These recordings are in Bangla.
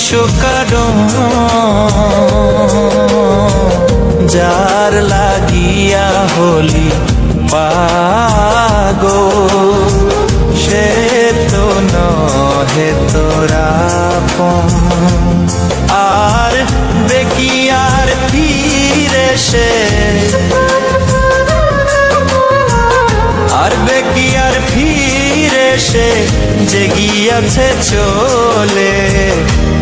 কাঁদিস কারণ যার লাগিয়া হলি পাগো, সে তো নহে তোরা আর বেকিয়ার ফিরে সে আর বেকিয়ার ফিরে সে যে গিয়াছে চলে।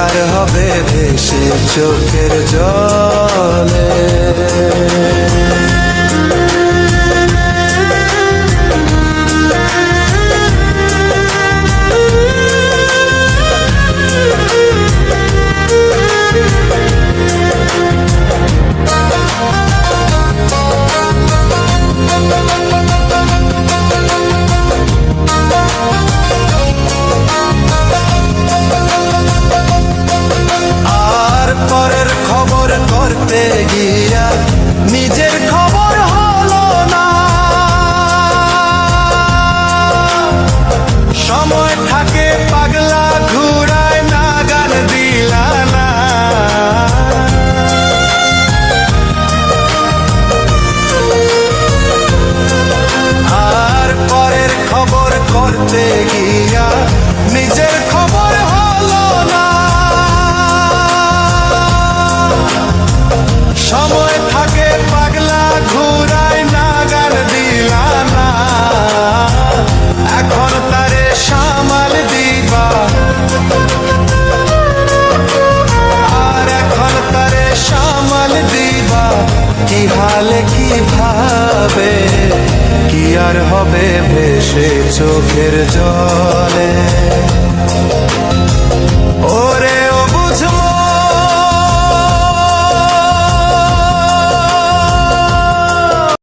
আর হবে ভেসে চোখের জলে 你见。কি হালে কি ভাবে? কি আর হবে ভেসে চোখের জলে?